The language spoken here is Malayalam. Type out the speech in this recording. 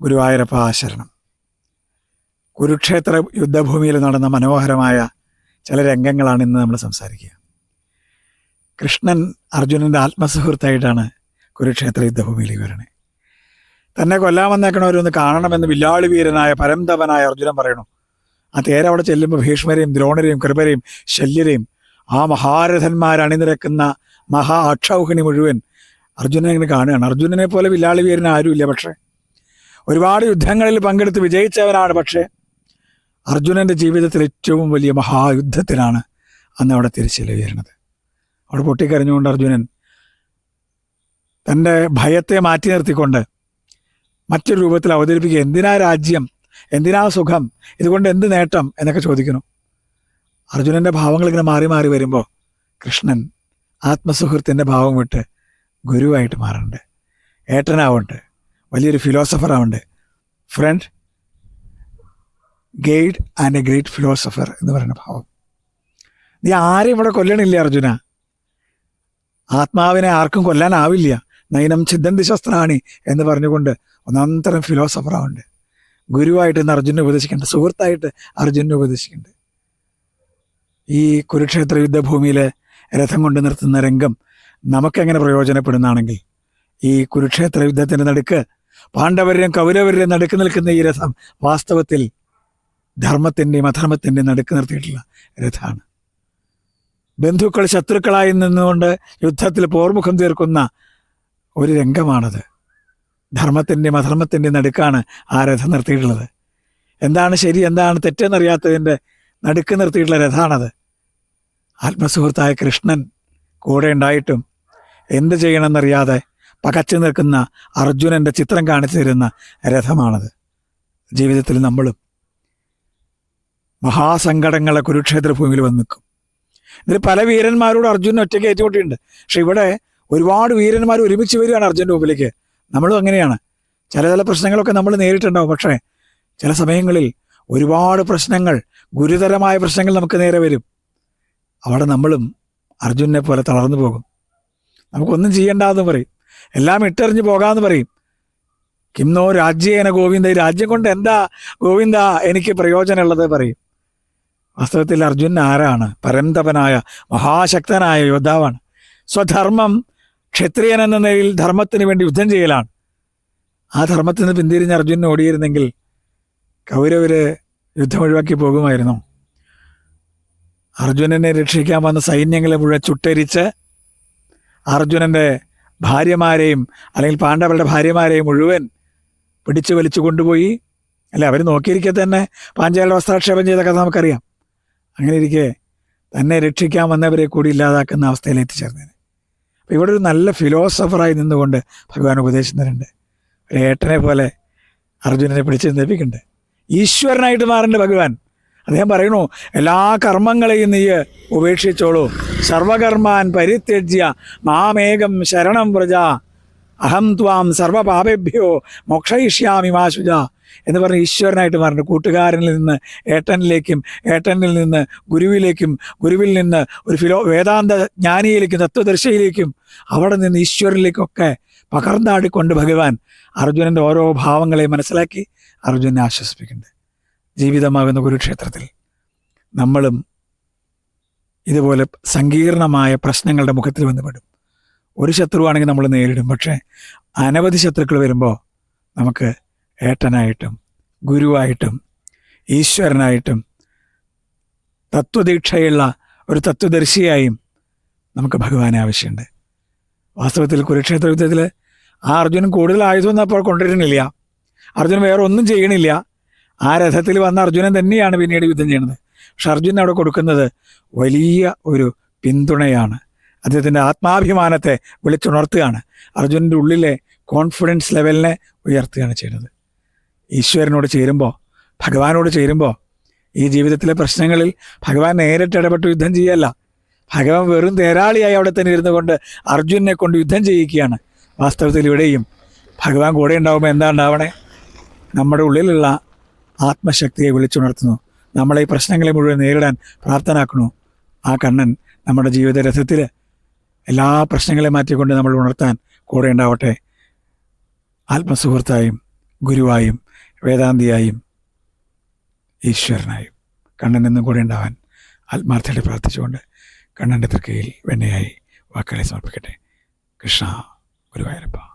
ഗുരുവായൂരപ്പ ആശരണം. കുരുക്ഷേത്ര യുദ്ധഭൂമിയിൽ നടന്ന മനോഹരമായ ചില രംഗങ്ങളാണ് ഇന്ന് നമ്മൾ സംസാരിക്കുക. കൃഷ്ണൻ അർജുനന്റെ ആത്മസുഹൃത്തായിട്ടാണ് കുരുക്ഷേത്ര യുദ്ധഭൂമിയിലേക്ക് വരണേ തന്നെ കൊല്ലാൻ വന്നേക്കണവരൊന്ന് കാണണമെന്ന് വില്ലാളി വീരനായ പരംതപനായ അർജുനൻ പറയണു. ആ തേര അവിടെ ചെല്ലുമ്പോൾ ഭീഷ്മരെയും ദ്രോണരെയും കൃപരെയും ശല്യരെയും ആ മഹാരഥന്മാർ അണിനിരക്കുന്ന മഹാ അക്ഷൗഹിണി മുഴുവൻ അർജുനനെ ഇങ്ങനെ കാണുകയാണ്. അർജുനനെ പോലെ വില്ലാളി വീരൻ ആരുമില്ല പക്ഷേ ഒരുപാട് യുദ്ധങ്ങളിൽ പങ്കെടുത്ത് വിജയിച്ചവനാണ് പക്ഷേ അർജുനന്റെ ജീവിതത്തിൽ ഏറ്റവും വലിയ മഹായുദ്ധത്തിലാണ് അന്ന് അവിടെ വരുന്നത് അവിടെ പൊട്ടിക്കരഞ്ഞുകൊണ്ട് അർജുനൻ തന്റെ ഭയത്തെ മാറ്റി നിർത്തിക്കൊണ്ട് മറ്റൊരു രൂപത്തിൽ അവതരിപ്പിക്കുക എന്തിനാ രാജ്യം? എന്തിനാ സുഖം? ഇതുകൊണ്ട് എന്ത് നേട്ടം? എന്നൊക്കെ ചോദിക്കുന്നു. അർജുനന്റെ ഭാവങ്ങൾ ഇങ്ങനെ മാറി മാറി വരുമ്പോൾ കൃഷ്ണൻ ആത്മസുഹൃത്തിന്റെ ഭാവം വിട്ട് ഗുരുവായിട്ട് മാറുന്നുണ്ട് ഏട്ടനാവുണ്ട്. വലിയൊരു philosopher ആവുണ്ട്? Friend guide and a great philosopher എന്ന് പറയുന്ന ഭാവം. നീ ആരും ഇവിടെ കൊല്ലണില്ല അർജുന? ആത്മാവിനെ ആർക്കും കൊല്ലാനാവില്ല. നയനം ചിദ്ദന്തി ശസ്ത്രാണി എന്ന് പറഞ്ഞുകൊണ്ട് ഒന്നാന്തരം ഫിലോസഫറാവുണ്ട് ഗുരുവായിട്ട് ഇന്ന് അർജുനെ ഉപദേശിക്കുന്നുണ്ട് സുഹൃത്തായിട്ട് അർജുനെ ഉപദേശിക്കുന്നുണ്ട് ഈ കുരുക്ഷേത്ര യുദ്ധഭൂമിയിലെ രഥം കൊണ്ട് നിർത്തുന്ന രംഗം നമുക്കെങ്ങനെ പ്രയോജനപ്പെടുന്നതാണെങ്കിൽ ഈ കുരുക്ഷേത്ര യുദ്ധത്തിന്റെ നടുക്ക് പാണ്ഡവരുടെയും കൗരവരുടെയും നടുക്ക് നിൽക്കുന്ന ഈ രഥം വാസ്തവത്തിൽ ധർമ്മത്തിന്റെയും അധർമ്മത്തിന്റെയും നടുക്ക് നിർത്തിയിട്ടുള്ള രഥമാണ്. ബന്ധുക്കൾ ശത്രുക്കളായി നിന്നുകൊണ്ട് യുദ്ധത്തിൽ പോർമുഖം തീർക്കുന്ന ഒരു രംഗമാണത്. ധർമ്മത്തിന്റെയും അധർമ്മത്തിന്റെയും നടുക്കാണ് ആ രഥം നിർത്തിയിട്ടുള്ളത്. എന്താണ് ശരി എന്താണ് തെറ്റെന്നറിയാത്തതിന്റെ നടുക്ക് നിർത്തിയിട്ടുള്ള രഥാണത്? ആത്മസുഹൃത്തായ കൃഷ്ണൻ കൂടെ ഉണ്ടായിട്ടും എന്ത് ചെയ്യണമെന്നറിയാതെ പകച്ചു നിൽക്കുന്ന അർജുനന്റെ ചിത്രം കാണിച്ചു തരുന്ന രഥമാണത്. ജീവിതത്തിൽ നമ്മളും മഹാസങ്കടങ്ങളെ കുരുക്ഷേത്ര ഭൂമിയിൽ വന്ന് നിൽക്കും. ഇതിൽ പല വീരന്മാരോട് അർജുനൻ ഒറ്റയ്ക്ക് ഏറ്റുമുട്ടിയിട്ടുണ്ട് പക്ഷെ ഇവിടെ ഒരുപാട് വീരന്മാർ ഒരുമിച്ച് വരികയാണ് അർജുന്റെ മുമ്പിലേക്ക്. നമ്മളും അങ്ങനെയാണ്. ചില ചില പ്രശ്നങ്ങളൊക്കെ നമ്മൾ നേരിട്ടുണ്ടാവും. പക്ഷേ ചില സമയങ്ങളിൽ ഒരുപാട് പ്രശ്നങ്ങൾ ഗുരുതരമായ പ്രശ്നങ്ങൾ നമുക്ക് നേരെ വരും. അവിടെ നമ്മളും അർജുനെ പോലെ തളർന്നു പോകും. നമുക്കൊന്നും ചെയ്യേണ്ടാന്ന് പറയും. എല്ലാം ഇട്ടെറിഞ്ഞ് പോകാമെന്ന് പറയും. കിംനോ രാജ്യേന ഗോവിന്ദ ഈ രാജ്യം കൊണ്ട് എന്താ ഗോവിന്ദ എനിക്ക് പ്രയോജനമുള്ളത് പറയും. വാസ്തവത്തിൽ അർജുനൻ ആരാണ്? പരന്തപനായ മഹാശക്തനായ യോദ്ധാവാണ്. സ്വധർമ്മം ക്ഷത്രിയൻ എന്ന നിലയിൽ ധർമ്മത്തിന് വേണ്ടി യുദ്ധം ചെയ്യലാണ്. ആ ധർമ്മത്തിൽ നിന്ന് പിന്തിരിഞ്ഞ് അർജുനൻ ഓടിയിരുന്നെങ്കിൽ കൗരവര് യുദ്ധം ഒഴിവാക്കി പോകുമായിരുന്നു. അർജുനനെ രക്ഷിക്കാൻ വന്ന സൈന്യങ്ങളെ മുഴുവൻ ചുട്ടരിച്ച് അർജുനന്റെ ഭാര്യമാരെയും അല്ലെങ്കിൽ പാണ്ഡവരുടെ ഭാര്യമാരെയും മുഴുവൻ പിടിച്ചു വലിച്ചു കൊണ്ടുപോയി. അല്ല? അവർ നോക്കിയിരിക്കെ തന്നെ പാഞ്ചാലിയുടെ വസ്ത്രാക്ഷേപം ചെയ്ത കഥ നമുക്കറിയാം. അങ്ങനെ ഇരിക്കെ തന്നെ രക്ഷിക്കാൻ വന്നവരെ കൂടി ഇല്ലാതാക്കുന്ന അവസ്ഥയിൽ എത്തിച്ചേർന്നതിന് അപ്പോൾ ഇവിടെ ഒരു നല്ല ഫിലോസഫറായി നിന്നുകൊണ്ട് ഭഗവാൻ ഉപദേശം തരുന്നുണ്ട് ഒരു ഏട്ടനെ പോലെ അർജുനനെ പിടിച്ച് നിന്നിപ്പിക്കുന്നുണ്ട് ഈശ്വരനായിട്ട് മാറുന്നുണ്ട് ഭഗവാൻ അദ്ദേഹം പറയണു എല്ലാ കർമ്മങ്ങളെയും നീ ഉപേക്ഷിച്ചോളൂ. സർവകർമാൻ പരിത്യജ്യ മാമേകം ശരണം വ്രജ. അഹം ത്വാം സർവപാപേഭ്യോ മോക്ഷയിഷ്യാമി മാശുജ എന്ന് പറഞ്ഞ് ഈശ്വരനായിട്ട് മാറുന്നുണ്ട് കൂട്ടുകാരനിൽ നിന്ന് ഏട്ടനിലേക്കും ഏട്ടനിൽ നിന്ന് ഗുരുവിലേക്കും ഗുരുവിൽ നിന്ന് ഒരു ഫിലോ വേദാന്ത ജ്ഞാനിയിലേക്കും തത്വദർശയിലേക്കും അവിടെ നിന്ന് ഈശ്വരനിലേക്കൊക്കെ പകർന്നാടിക്കൊണ്ട് ഭഗവാൻ അർജുനന്റെ ഓരോ ഭാവങ്ങളെയും മനസ്സിലാക്കി അർജുനെ ആശ്വസിപ്പിക്കുന്നുണ്ട്. ജീവിതമാകുന്ന കുരുക്ഷേത്രത്തിൽ നമ്മളും ഇതുപോലെ സങ്കീർണമായ പ്രശ്നങ്ങളുടെ മുഖത്തിൽ വന്നുപെടും ഒരു ശത്രുവാണെങ്കിൽ നമ്മൾ നേരിടും. പക്ഷേ അനവധി ശത്രുക്കൾ വരുമ്പോൾ നമുക്ക് ഏട്ടനായിട്ടും ഗുരുവായിട്ടും ഈശ്വരനായിട്ടും തത്വദീക്ഷയുള്ള ഒരു തത്വദർശിയായും നമുക്ക് ഭഗവാനെ ആവശ്യമുണ്ട്. വാസ്തവത്തിൽ കുരുക്ഷേത്ര യുദ്ധത്തിൽ ആ അർജുനൻ കൂടുതൽ ആയുധമൊന്നും അപ്പോൾ കൊണ്ടുവരുന്നില്ല. അർജുനൻ വേറെ ഒന്നും ചെയ്യണില്ല. ആ രഥത്തിൽ വന്ന അർജുനൻ തന്നെയാണ് പിന്നീട് യുദ്ധം ചെയ്യുന്നത്. പക്ഷെ അർജുനൻ അവിടെ കൊടുക്കുന്നത് വലിയ ഒരു പിന്തുണയാണ്. അദ്ദേഹത്തിന്റെ ആത്മാഭിമാനത്തെ വിളിച്ചുണർത്തുകയാണ്. അർജുനന്റെ ഉള്ളിലെ കോൺഫിഡൻസ് ലെവലിനെ ഉയർത്തുകയാണ് ചെയ്യുന്നത്. ഈശ്വരനോട് ചേരുമ്പോൾ ഭഗവാനോട് ചേരുമ്പോൾ ഈ ജീവിതത്തിലെ പ്രശ്നങ്ങളിൽ ഭഗവാൻ നേരിട്ട് ഇടപെട്ട് യുദ്ധം ചെയ്യല്ല. ഭഗവാൻ വെറും തേരാളിയായി അവിടെ തന്നെ ഇരുന്നു കൊണ്ട് അർജുനെ കൊണ്ട് യുദ്ധം ചെയ്യിക്കുകയാണ്. വാസ്തവത്തിൽ ഇവിടെയും ഭഗവാൻ കൂടെ ഉണ്ടാകുമ്പോൾ എന്താ ഉണ്ടാവണേ? നമ്മുടെ ഉള്ളിലുള്ള ആത്മശക്തിയെ വിളിച്ചുണർത്തുന്നു. നമ്മളെ ഈ പ്രശ്നങ്ങളെ മുഴുവൻ നേരിടാൻ പ്രാർത്ഥനാക്കുന്നു ആ കണ്ണൻ നമ്മുടെ ജീവിത രഥത്തിൽ എല്ലാ പ്രശ്നങ്ങളെ മാറ്റിക്കൊണ്ട് നമ്മൾ ഉണർത്താൻ കൂടെ ഉണ്ടാവട്ടെ. ആത്മസുഹൃത്തായും ഗുരുവായും വേദാന്തിയായും ഈശ്വരനായും. കണ്ണൻ എന്നും കൂടെ ഉണ്ടാവാൻ ആത്മാർത്ഥമായിട്ട് പ്രാർത്ഥിച്ചുകൊണ്ട് കണ്ണന്റെ തൃക്കയിൽ വെണ്ണയായി വാക്കുകളെ സമർപ്പിക്കട്ടെ. കൃഷ്ണ ഗുരുവായൂരപ്പ.